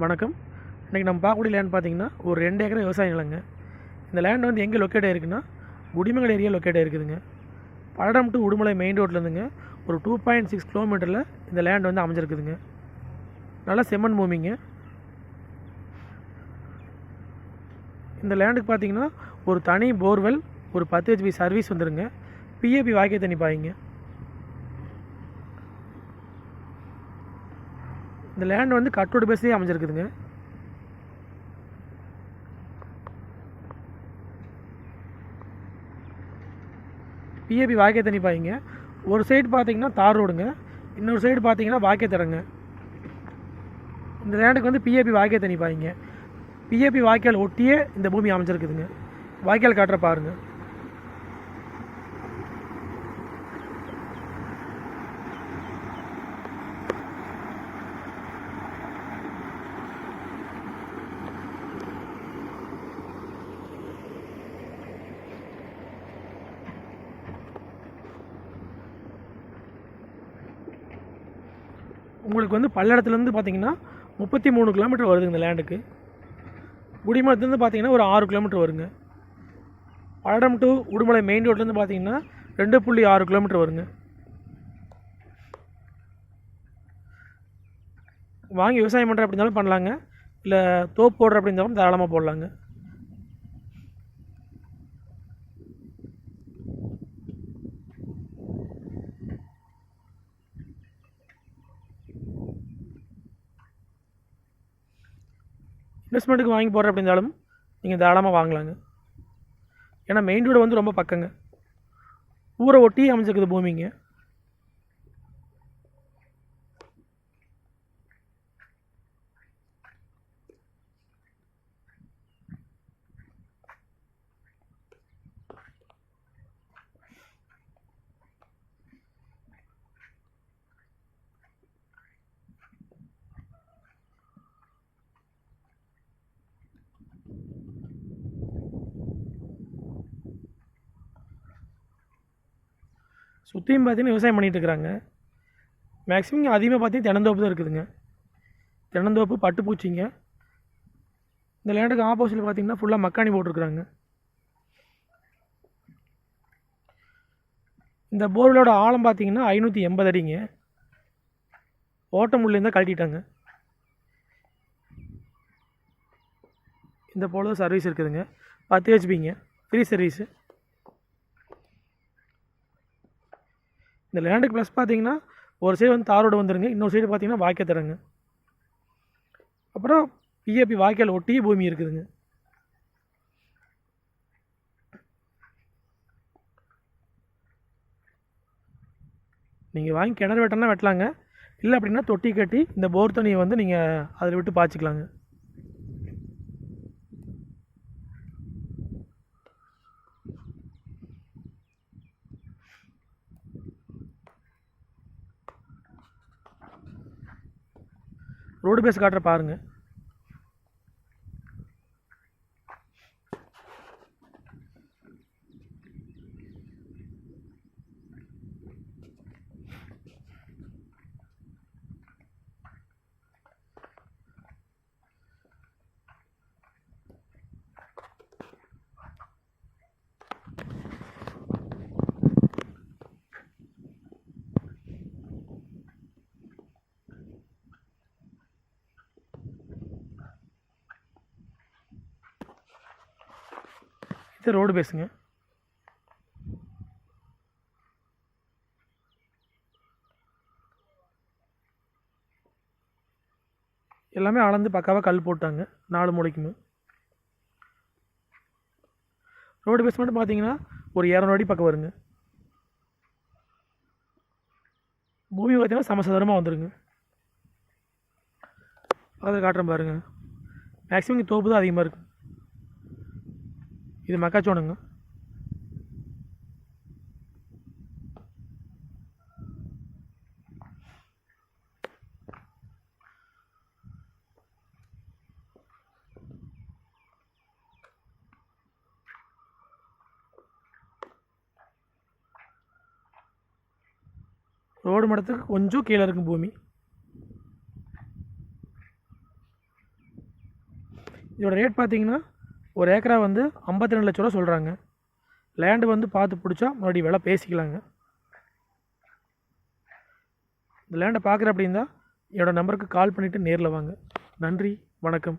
வணக்கம். இன்றைக்கி நம்ம பார்க்கக்கூடிய லேண்ட் பார்த்தீங்கன்னா ஒரு ரெண்டு ஏக்கர் விவசாய நிலங்க. இந்த லேண்ட் வந்து எங்கே லொக்கேட் ஆகிருக்குன்னா குடிமங்கல் ஏரியா லொக்கேட் ஆகிருக்குதுங்க பல்லடம் டு உடுமலை மெயின் ரோட்லேருந்துங்க ஒரு டூ பாயிண்ட் சிக்ஸ் கிலோமீட்டரில் இந்த லேண்ட் வந்து அமைஞ்சிருக்குதுங்க. நல்லா செம்மண் பூமிங்க. இந்த லேண்டுக்கு பார்த்தீங்கன்னா ஒரு தனி போர்வெல் ஒரு பத்து ஹெச்பி சர்வீஸ் வந்துருங்க. பிஏபி வாக்கிய தண்ணி பாய்ங்க. இந்த லேண்ட் வந்து கட்டோட பேஸ்லேயே அமைஞ்சிருக்குதுங்க. பிஏபி வாக்கிய தண்ணி பாய்ங்க. ஒரு சைடு பார்த்தீங்கன்னா தார் ரோடுங்க. இன்னொரு சைடு பார்த்தீங்கன்னா வாக்கிய தடங்க. இந்த லேண்டுக்கு வந்து பிஏபி வாக்கிய தண்ணி பாய்ங்க. பிஏபி வாய்க்கால் ஒட்டியே இந்த பூமி அமைஞ்சிருக்குதுங்க. வாய்க்கால் காட்டுற பாருங்கள் உங்களுக்கு வந்து பல்லடத்துலேருந்து பார்த்தீங்கன்னா முப்பத்தி மூணு கிலோமீட்டர் வருது இந்த லேண்டுக்கு. குடிமலத்துலேருந்து பார்த்தீங்கன்னா ஒரு ஆறு கிலோமீட்டர் வருங்க. பல்லடம் டு உடுமலை மெயின் ரோட்லேருந்து பார்த்தீங்கன்னா ரெண்டு புள்ளி ஆறு கிலோமீட்டர் வருங்க. வாங்கி விவசாயம் பண்ணுற அப்படி இருந்தாலும் பண்ணலாங்க. இல்லை தோப்பு போடுற அப்படி இருந்தாலும் தாராளமாக போடலாங்க. இன்வெஸ்ட்மெண்ட்டுக்கு வாங்கி போடுற அப்படின்னாலும் இருந்தாலும் நீங்கள் தாராளமாக வாங்கலாங்க. ஏன்னா மெயின் ரோடு வந்து ரொம்ப பக்கங்க. ஊரை ஒட்டி அமைஞ்சிருக்குது பூமிங்க. சுற்றியும் பார்த்தீங்கன்னா விவசாயம் பண்ணிகிட்டு இருக்கிறாங்க மேக்ஸிமம் அதிகமாக பார்த்தீங்கன்னா தென்னந்தோப்பு தான் இருக்குதுங்க. தென்னந்தோப்பு பட்டுப்பூச்சிங்க. இந்த லேண்டுக்கு ஆப்போசிட்டில் பார்த்தீங்கன்னா ஃபுல்லாக மக்காணி போட்டிருக்குறாங்க. இந்த போர்வெலோட ஆழம் பார்த்தீங்கன்னா ஐநூற்றி எண்பது அடிங்க. ஓட்டம் உள்ளேருந்து கழட்டிட்டாங்க. இந்த போல சர்வீஸ் இருக்குதுங்க. பத்து ஹெச்பிங்க ஃப்ரீ சர்வீஸு இந்த லேண்டுக்கு ப்ளஸ் பார்த்தீங்கன்னா ஒரு சைடு வந்து தாரோடு வந்துருங்க இன்னொரு சைடு பார்த்தீங்கன்னா வாய்க்கால் தரங்க அப்புறம் பிஏபி வாய்க்கால் ஒட்டிய பூமி இருக்குதுங்க. நீங்கள் வாங்கி கிணறு வெட்டினா வெட்டலாங்க. இல்லை அப்படின்னா தொட்டி கட்டி இந்த போர் தண்ணியை வந்து நீங்கள் அதில் விட்டு பாய்ச்சிக்கலாங்க. ரோடு பேஸ் காட்டுற பாருங்கள் இது ரோடு பேஸுங்க எல்லாமே அளந்து பக்காவாக கல் போட்டாங்க. நாலு மூளைக்குமே ரோடு பேஸ் மட்டும் பார்த்தீங்கன்னா ஒரு இரநூறு அடி பக்கம் வருங்க. பூமி பார்த்தீங்கன்னா சமசதுரமாக வந்துருங்க. அதை காட்டுறேன் பாருங்க. மேக்ஸிமம் இங்கே தோப்பு தான் அதிகமாக இருக்குது இது மக்காச்சோளங்க. ரோடு மடத்துக்கு கொஞ்சம் கீழே இருக்கும் பூமி. இதோட ரேட் பார்த்தீங்கன்னா ஒரு ஏக்கரா வந்து ஐம்பத்தி ரெண்டு லட்ச ரூபா சொல்கிறாங்க லேண்டு வந்து பார்த்து பிடிச்சா மறுபடியும் விலை பேசிக்கலாங்க. இந்த லேண்டை பார்க்குற அப்படின்னா என்னோடய நம்பருக்கு கால் பண்ணிவிட்டு நேரில் வாங்க. நன்றி வணக்கம்.